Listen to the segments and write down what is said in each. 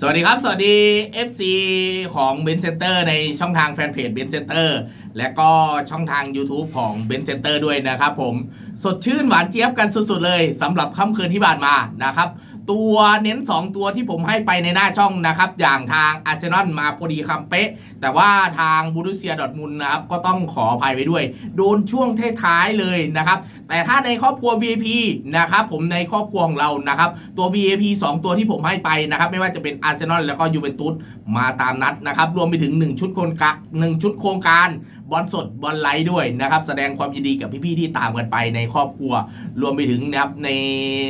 สวัสดีครับ สวัสดี FC ของ b e n Center ในช่องทางแฟนเพจ b e n Center และก็ช่องทาง YouTube ของ b e n Center ด้วยนะครับผม สดชื่นหวานเจี๊ยบกันสุดๆเลยสำหรับค่ำคืนที่ผ่านมานะครับ ตัวเน้น 2 ตัวที่ผมให้ไปในหน้าช่องนะครับ อย่างทางอาร์เซนอลมาพอดีคำเป๊ะ แต่ว่าทางบูรุเซียดอทมุนนะครับ ก็ต้องขออภัยไปด้วย โดนช่วงท้ายๆเลยนะครับ แต่ถ้าในครอบครัว VIP นะครับ ผมในครอบครัวของเรานะครับ ตัว VIP 2 ตัวที่ผมให้ไปนะครับ ไม่ว่าจะเป็นอาร์เซนอลแล้วก็ยูเวนตุสมาตามนัดนะครับ รวมไปถึง 1 ชุดโครงการ1ชุดโครงการ บอลสดบอลไลฟ์ด้วยนะครับ แสดงความยินดีกับพี่ๆที่ตามกันไปในครอบครัว รวมไปถึงนะครับใน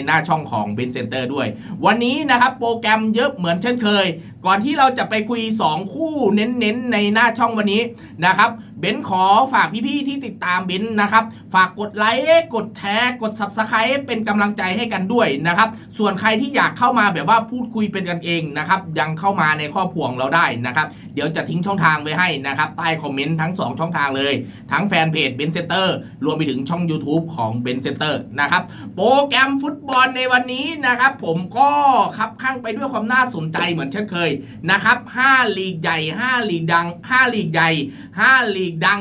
หน้าช่องของเบนเซนเตอร์ด้วย วันนี้นะครับโปรแกรมเยอะเหมือนเช่นเคยก่อนที่เราจะไปคุย 2 คู่เน้นๆ ในหน้าช่องวันนี้นะครับ เบนขอฝากพี่ๆที่ติดตามเบนนะครับ ฝากกดไลค์กดแชร์ กด Subscribe เป็นกำลังใจให้กันด้วยนะครับ ส่วนใครที่อยากเข้ามาแบบว่าพูดคุยเป็นกันเองนะครับ ยังเข้ามาในครอบครัวงเราได้นะครับ เดี๋ยวจะทิ้งช่องทางไว้ให้นะครับ ใต้คอมเมนต์ทั้ง 2 ช่องทางเลย ทั้งแฟนเพจเบนเซเตอร์รวมไปถึงช่อง YouTube ของเบนเซเตอร์นะครับ โปรแกรมฟุตบอลในวันนี้นะครับ ผมก็คับข้างไปด้วยความน่าสนใจเหมือนเช่นเคยนะครับ5ลีกใหญ่5ลีกดัง5ลีกใหญ่5ลีกดัง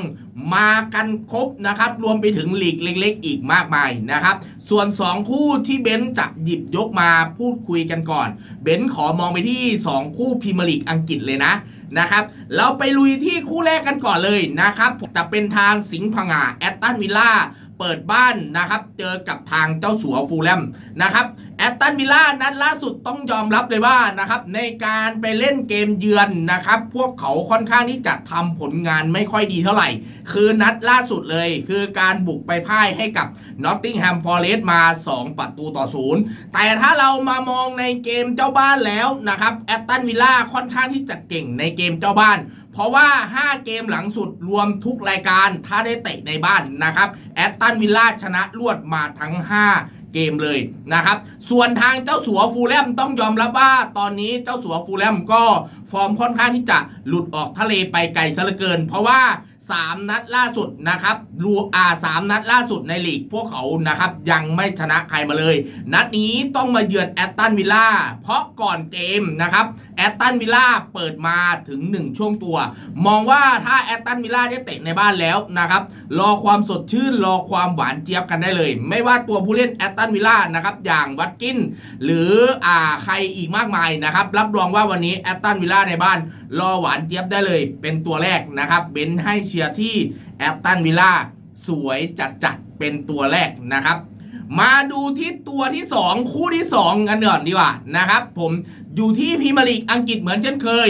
มากันครบนะครับ รวมไปถึงลีกเล็ก ๆ อีกมากมายนะครับ ส่วน 2 คู่ที่เบนซ์จะหยิบยกมาพูดคุยกันก่อน เบนซ์ขอมองไปที่ 2 คู่พรีเมียร์ลีกอังกฤษเลยนะนะครับ เราไปลุยที่คู่แรกกันก่อนเลยนะครับจะเป็นทางสิงห์พังงาแอตตันวิลล่า เปิดบ้านนะครับ เจอกับทางเจ้าสัวฟูลแลมนะครับแอตตันวิลล่านัดล่าสุดต้องยอมรับเลยว่านะครับในการไปเล่นเกมเยือนนะครับ พวกเขาค่อนข้างที่จะทำผลงานไม่ค่อยดีเท่าไหร่ คือนัดล่าสุดเลย คือการบุกไปพ่ายให้กับนอตติงแฮมฟอร์เรสต์มา 2 ประตูต่อศูนย์แต่ถ้าเรามามองในเกมเจ้าบ้านแล้วนะครับแอตตันวิลล่าค่อนข้างที่จะเก่งในเกมเจ้าบ้าน เพราะว่า 5 เกมหลังสุดรวมทุกรายการถ้าได้เตะในบ้านนะครับแอตตันวิลล่าชนะรวดมาทั้ง 5เกมเลยนะครับส่วนทางเจ้าสัวฟูลแลมต้องยอมรับว่าตอนนี้เจ้าสัวฟูลแลมก็ฟอร์มค่อนข้างที่จะหลุดออกทะเลไปไกลซะเหลือเกิน เพราะว่า 3 นัดล่าสุดนะครับรูอ่าสามนัดล่าสุดในลีกพวกเขานะครับยังไม่ชนะใครมาเลย นัดนี้ต้องมาเยือนแอตตันวิลล่าเพราะก่อนเกมนะครับแอตตันวิลล่าเปิดมาถึง 1 ช่วงตัว มองว่าถ้าแอตตันวิลล่าได้เตะในบ้านแล้วนะครับรอความสดชื่นรอความหวานเจี๊ยบกันได้เลย ไม่ว่าตัวผู้เล่นแอตตันวิลล่านะครับอย่างวัตกิน หรืออ่าใครอีกมากมายนะครับรับรองว่าวันนี้แอตตันวิลล่าในบ้านรอหวานเจี๊ยบได้เลย เป็นตัวแรกนะครับ เบนให้เชียร์ที่แอตตันวิลล่าสวยจัดๆเป็นตัวแรกนะครับ มาดูที่ตัวที่ 2 คู่ที่ 2 กันก่อนดีกว่านะครับ ผมอยู่ที่พรีมียร์ลีกอังกฤษเหมือนเช่นเคย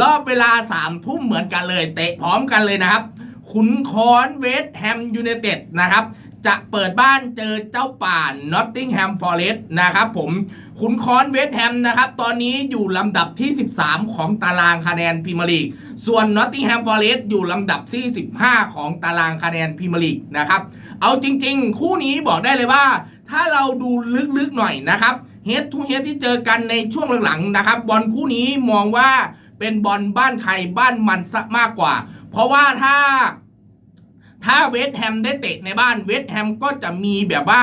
รอบเวลา3ทุ่มเหมือนกันเลย เตะพร้อมกันเลยนะครับ ขุนคอนเวสต์แฮมยูไนเต็ดนะครับ จะเปิดบ้านเจอเจ้าป่านนอตติงแฮมฟอร์เรสต์นะครับผม ขุนคอนเวสต์แฮมนะครับ ตอนนี้อยู่ลำดับที่ 13 ของตารางคะแนนพรีเมียร์ลีก ส่วนนอตติงแฮมฟอเรสต์อยู่ลำดับที่15 ของตารางคะแนนพรีเมียร์ลีกนะครับ เอาจริง ๆ คู่นี้บอกได้เลยว่า ถ้าเราดูลึกๆหน่อยนะครับเฮดทูเฮดที่เจอกันในช่วงหลังๆนะครับบอลคู่นี้มองว่าเป็นบอลบ้านใครบ้านมันซะมากกว่า เพราะว่าถ้าถ้าเวสแฮมได้เตะในบ้านเวสแฮมก็จะมีแบบว่า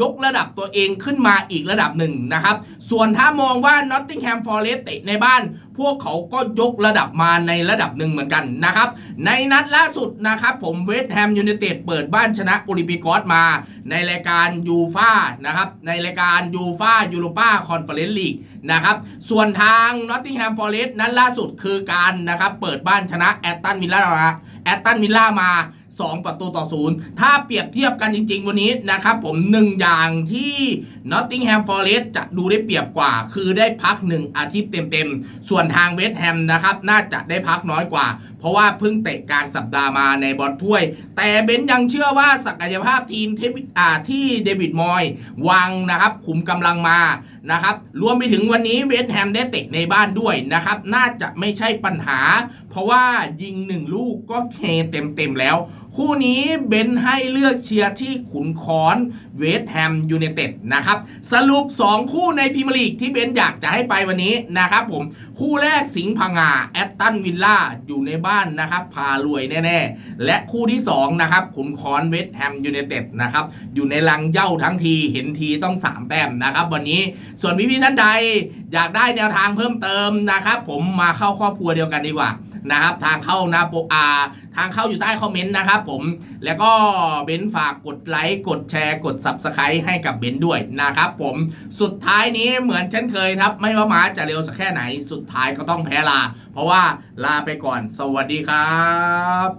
ยกระดับตัวเองขึ้นมาอีกระดับหนึ่งนะครับ ส่วนถ้ามองว่านอตติงแฮมฟอร์เรสต์เตะในบ้าน พวกเขาก็ยกระดับมาในระดับหนึ่งเหมือนกันนะครับ ในนัดล่าสุดนะครับผมเวสต์แฮมยูไนเต็ดเปิดบ้านชนะโอลิมปิกอสมา ในรายการยูฟ่านะครับ ในรายการยูฟ่ายูโรป้าคอนเฟอเรนซ์ลีกนะครับ ส่วนทางนอตติงแฮมฟอร์เรสต์นั้นล่าสุดคือการนะครับเปิดบ้านชนะแอตตันวิลล่ามาแอตตันวิลล่ามา 2 ประตูต่อศูนย์ถ้าเปรียบเทียบกันจริง ๆ วันนี้นะครับผมหนึ่งอย่างที่นอตติงแฮมฟอเรสจะดูได้เปรียบกว่า คือได้พัก 1 อาทิตย์เต็มๆ ส่วนทางเวสต์แฮมนะครับน่าจะได้พักน้อยกว่า เพราะว่าเพิ่งเตะกลารสัปดาห์มาในบอลถ้วย แต่เบนยังเชื่อว่าศักยภาพทีมท,ที่เดวิดมอยวางนะครับขุมกำลังมานะครับรวมไปถึงวันนี้เวสต์แฮมได้เตะในบ้านด้วยนะครับ น่าจะไม่ใช่ปัญหา เพราะว่ายิงหนึ่งลูกก็เคเต็มๆแล้ว คู่นี้เบนให้เลือกเชียร์ที่ขุนคอนเวสต์แฮมยูไนเต็ดนะครับ สรุป 2 คู่ในพรีเมียร์ลีกที่เบนอยากจะให้ไปวันนี้นะครับผม คู่แรกสิงห์พังงาแอตตันวิลล่าอยู่ในบ้านนะครับพารวยแน่ๆ และคู่ที่ 2 นะครับ ขุนคอนเวสต์แฮมยูไนเต็ดนะครับ อยู่ในลังเย่าทั้งทีเห็นทีต้อง 3 แต้มนะครับ วันนี้ส่วนพี่ๆท่านใดอยากได้แนวทางเพิ่มเติมนะครับ ผมมาเข้าครอบครัวเดียวกันดีกว่านะครับทางเข้านาโปอา ทางเข้าอยู่ใต้คอมเมนต์นะครับผม แล้วก็เบนฝากกดไลค์ กดแชร์ กด Subscribe ให้กับเบนด้วยนะครับผม สุดท้ายนี้เหมือนเช่นเคยครับ ไม่ว่าหมาจะเร็วสักแค่ไหน สุดท้ายก็ต้องแพ้ลา เพราะว่าลาไปก่อน สวัสดีครับ